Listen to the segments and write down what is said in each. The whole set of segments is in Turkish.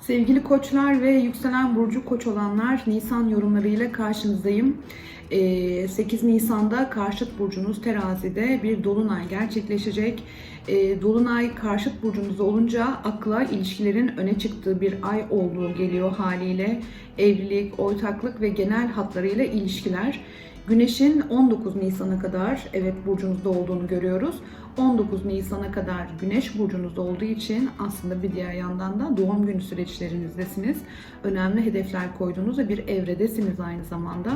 Sevgili koçlar ve yükselen burcu koç olanlar Nisan yorumlarıyla karşınızdayım. Ee, 8 Nisan'da karşıt burcunuz terazide bir dolunay gerçekleşecek. Ee, Dolunay karşıt burcunuzda olunca akla ilişkilerin öne çıktığı bir ay olduğu geliyor haliyle. Evlilik, ortaklık ve genel hatlarıyla ilişkiler. Güneşin 19 Nisan'a kadar evet burcunuzda olduğunu görüyoruz. 19 Nisan'a kadar Güneş burcunuzda olduğu için aslında bir diğer yandan da doğum günü süreçlerinizdesiniz. Önemli hedefler koyduğunuz ve bir evredesiniz aynı zamanda.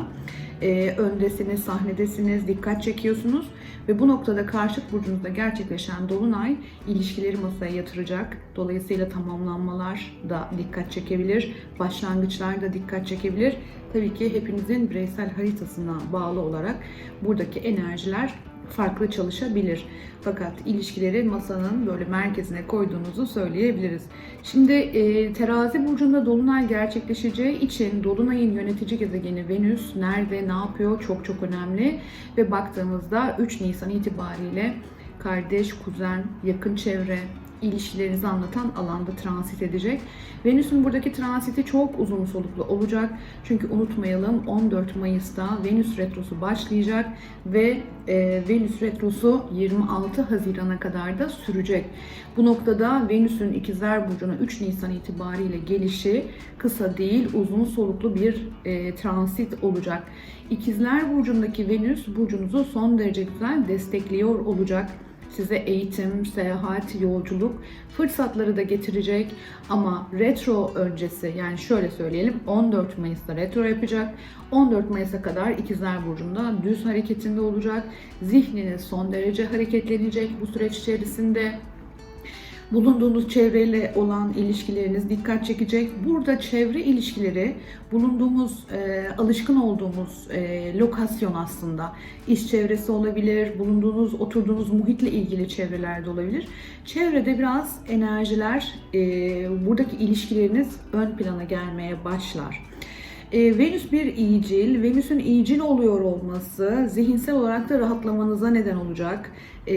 Ee, öndesiniz, sahnedesiniz, dikkat çekiyorsunuz ve bu noktada karşıt burcunuzda gerçekleşen dolunay ilişkileri masaya yatıracak. Dolayısıyla tamamlanmalar da dikkat çekebilir, başlangıçlar da dikkat çekebilir. Tabii ki hepinizin bireysel haritasına bağlı olarak buradaki enerjiler farklı çalışabilir. Fakat ilişkileri masanın böyle merkezine koyduğunuzu söyleyebiliriz. Şimdi e, terazi burcunda dolunay gerçekleşeceği için dolunayın yönetici gezegeni Venüs nerede, ne yapıyor çok çok önemli. Ve baktığımızda 3 Nisan itibariyle kardeş, kuzen, yakın çevre, ilişkilerinizi anlatan alanda transit edecek. Venüs'ün buradaki transiti çok uzun soluklu olacak. Çünkü unutmayalım 14 Mayıs'ta Venüs retrosu başlayacak ve e, Venüs retrosu 26 Haziran'a kadar da sürecek. Bu noktada Venüs'ün ikizler burcuna 3 Nisan itibariyle gelişi kısa değil uzun soluklu bir e, transit olacak. İkizler burcundaki Venüs burcunuzu son derece güzel destekliyor olacak size eğitim, seyahat, yolculuk fırsatları da getirecek ama retro öncesi yani şöyle söyleyelim 14 Mayıs'ta retro yapacak. 14 Mayıs'a kadar İkizler Burcu'nda düz hareketinde olacak. Zihniniz son derece hareketlenecek bu süreç içerisinde bulunduğunuz çevreyle olan ilişkileriniz dikkat çekecek. Burada çevre ilişkileri bulunduğumuz, e, alışkın olduğumuz e, lokasyon aslında. İş çevresi olabilir, bulunduğunuz, oturduğunuz muhitle ilgili çevrelerde olabilir. Çevrede biraz enerjiler, e, buradaki ilişkileriniz ön plana gelmeye başlar. E, Venüs bir iyicil. Venüs'ün iyicil oluyor olması zihinsel olarak da rahatlamanıza neden olacak. E,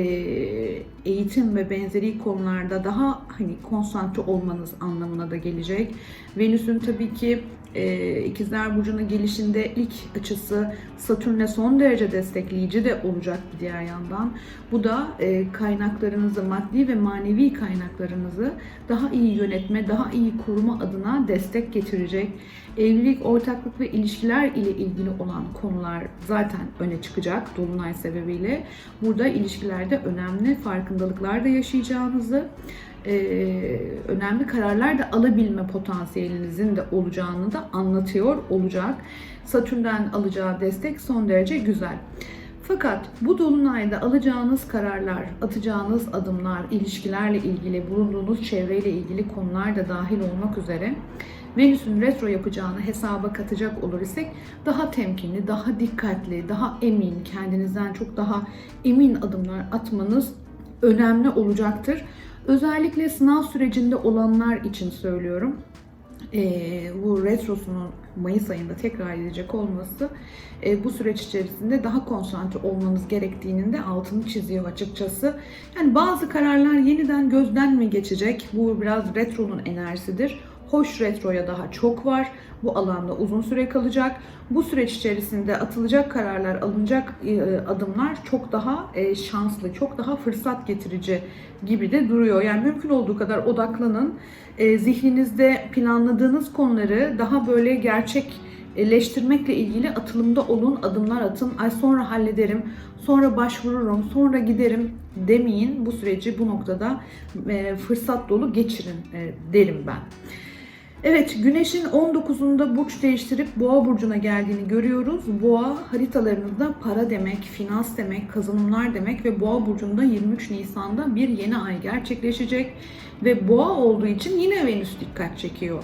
eğitim ve benzeri konularda daha hani konsantre olmanız anlamına da gelecek. Venüs'ün tabii ki e, İkizler Burcu'na gelişinde ilk açısı Satürn'e son derece destekleyici de olacak bir diğer yandan. Bu da e, kaynaklarınızı, maddi ve manevi kaynaklarınızı daha iyi yönetme, daha iyi koruma adına destek getirecek. Evlilik, ortaklık ve ilişkiler ile ilgili olan konular zaten öne çıkacak Dolunay sebebiyle. Burada ilişkilerde önemli farkındalıklar da yaşayacağınızı, önemli kararlar da alabilme potansiyelinizin de olacağını da anlatıyor olacak. Satürn'den alacağı destek son derece güzel. Fakat bu dolunayda alacağınız kararlar, atacağınız adımlar, ilişkilerle ilgili, bulunduğunuz çevreyle ilgili konular da dahil olmak üzere Venüs'ün retro yapacağını hesaba katacak olur isek daha temkinli, daha dikkatli, daha emin, kendinizden çok daha emin adımlar atmanız önemli olacaktır. Özellikle sınav sürecinde olanlar için söylüyorum. Ee, bu retrosunun Mayıs ayında tekrar edecek olması e, bu süreç içerisinde daha konsantre olmanız gerektiğinin de altını çiziyor açıkçası. Yani bazı kararlar yeniden gözden mi geçecek? Bu biraz retronun enerjisidir. Hoş retroya daha çok var. Bu alanda uzun süre kalacak. Bu süreç içerisinde atılacak kararlar, alınacak e, adımlar çok daha e, şanslı, çok daha fırsat getirici gibi de duruyor. Yani mümkün olduğu kadar odaklanın. E, zihninizde planladığınız konuları daha böyle gerçekleştirmekle ilgili atılımda olun, adımlar atın. Ay sonra hallederim, sonra başvururum, sonra giderim demeyin. Bu süreci bu noktada fırsat dolu geçirin derim ben. Evet, Güneş'in 19'unda burç değiştirip Boğa burcuna geldiğini görüyoruz. Boğa haritalarınızda para demek, finans demek, kazanımlar demek ve Boğa burcunda 23 Nisan'da bir yeni ay gerçekleşecek ve Boğa olduğu için yine Venüs dikkat çekiyor.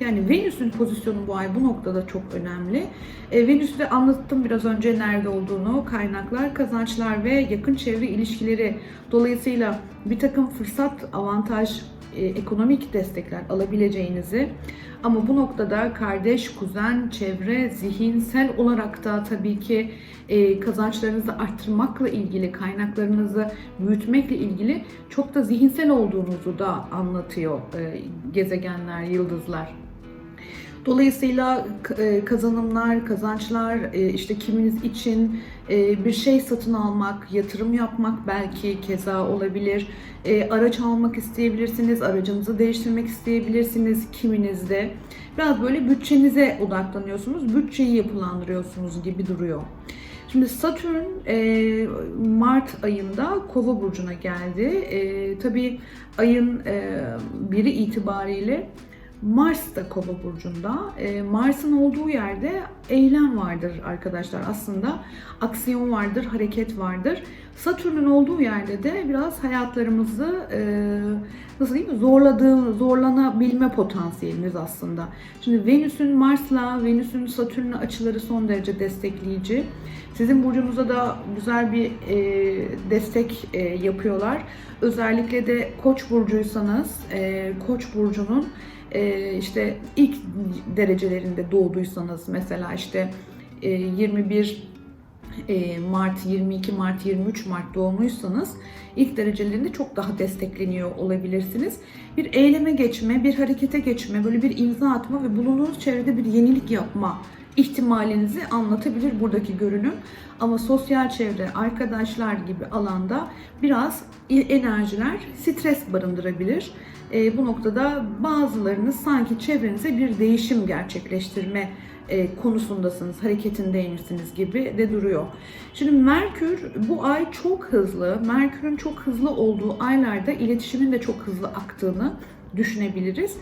Yani Venüs'ün pozisyonu bu ay bu noktada çok önemli. E, Venüs'te anlattım biraz önce nerede olduğunu. Kaynaklar, kazançlar ve yakın çevre ilişkileri dolayısıyla bir takım fırsat, avantaj, e, ekonomik destekler alabileceğinizi ama bu noktada kardeş, kuzen, çevre, zihinsel olarak da tabii ki e, kazançlarınızı arttırmakla ilgili, kaynaklarınızı büyütmekle ilgili çok da zihinsel olduğunuzu da anlatıyor e, gezegenler, yıldızlar. Dolayısıyla e, kazanımlar, kazançlar, işte kiminiz için bir şey satın almak, yatırım yapmak belki keza olabilir. Araç almak isteyebilirsiniz, aracınızı değiştirmek isteyebilirsiniz kiminizde. Biraz böyle bütçenize odaklanıyorsunuz, bütçeyi yapılandırıyorsunuz gibi duruyor. Şimdi Satürn e, Mart ayında Kova burcuna geldi. E, tabii ayın e, biri itibariyle Mars da Kova burcunda. E, Mars'ın olduğu yerde eylem vardır arkadaşlar. Aslında aksiyon vardır, hareket vardır. Satürn'ün olduğu yerde de biraz hayatlarımızı e, nasıl diyeyim zorladığı, zorlanabilme potansiyelimiz aslında. Şimdi Venüs'ün Mars'la, Venüs'ün Satürn'le açıları son derece destekleyici. Sizin burcunuza da güzel bir e, destek e, yapıyorlar. Özellikle de Koç burcuysanız, e, Koç burcunun e, işte ilk derecelerinde doğduysanız mesela işte e, 21 e, Mart, 22 Mart, 23 Mart doğumluysanız ilk derecelerinde çok daha destekleniyor olabilirsiniz. Bir eyleme geçme, bir harekete geçme, böyle bir imza atma ve bulunduğunuz çevrede bir yenilik yapma ihtimalinizi anlatabilir buradaki görünüm. Ama sosyal çevre, arkadaşlar gibi alanda biraz enerjiler stres barındırabilir. E, bu noktada bazılarınız sanki çevrenize bir değişim gerçekleştirme e, konusundasınız, hareketindeymişsiniz gibi de duruyor. Şimdi Merkür bu ay çok hızlı, Merkür'ün çok hızlı olduğu aylarda iletişimin de çok hızlı aktığını düşünebiliriz.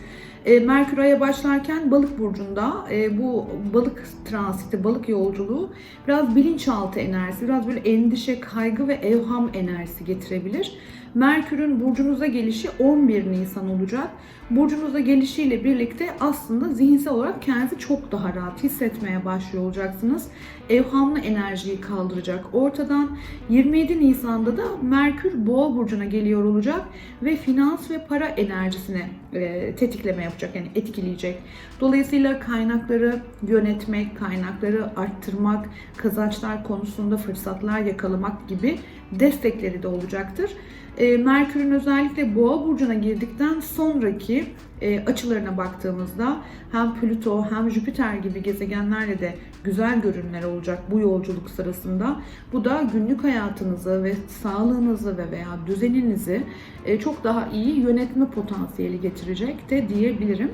E, Merkür Ay'a başlarken balık burcunda e, bu balık transiti, balık yolculuğu biraz bilinçaltı enerjisi, biraz böyle endişe, kaygı ve evham enerjisi getirebilir. Merkür'ün burcunuza gelişi 11 Nisan olacak. Burcunuza gelişiyle birlikte aslında zihinsel olarak kendinizi çok daha rahat hissetmeye başlıyor olacaksınız. Evhamlı enerjiyi kaldıracak ortadan. 27 Nisan'da da Merkür Boğa burcuna geliyor olacak ve finans ve para enerjisini e, tetikleme yapacak yani etkileyecek. Dolayısıyla kaynakları yönetmek, kaynakları arttırmak, kazançlar konusunda fırsatlar yakalamak gibi destekleri de olacaktır. E, Merkür'ün özellikle Boğa burcuna girdikten sonraki e, açılarına baktığımızda hem Plüto hem Jüpiter gibi gezegenlerle de güzel görünümler olacak bu yolculuk sırasında. Bu da günlük hayatınızı ve sağlığınızı ve veya düzeninizi e, çok daha iyi yönetme potansiyeli getirecek de diyebilirim.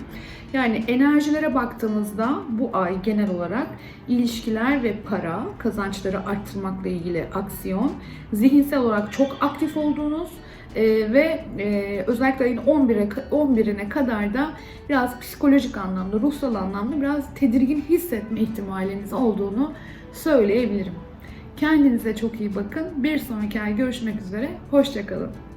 Yani enerjilere baktığımızda bu ay genel olarak ilişkiler ve para, kazançları arttırmakla ilgili aksiyon, zihinsel olarak çok aktif olduğunuz e, ve e, özellikle ayın 11'e 11'ine kadar da biraz psikolojik anlamda, ruhsal anlamda biraz tedirgin hissetme ihtimaliniz olduğunu söyleyebilirim. Kendinize çok iyi bakın. Bir sonraki ay görüşmek üzere. Hoşçakalın.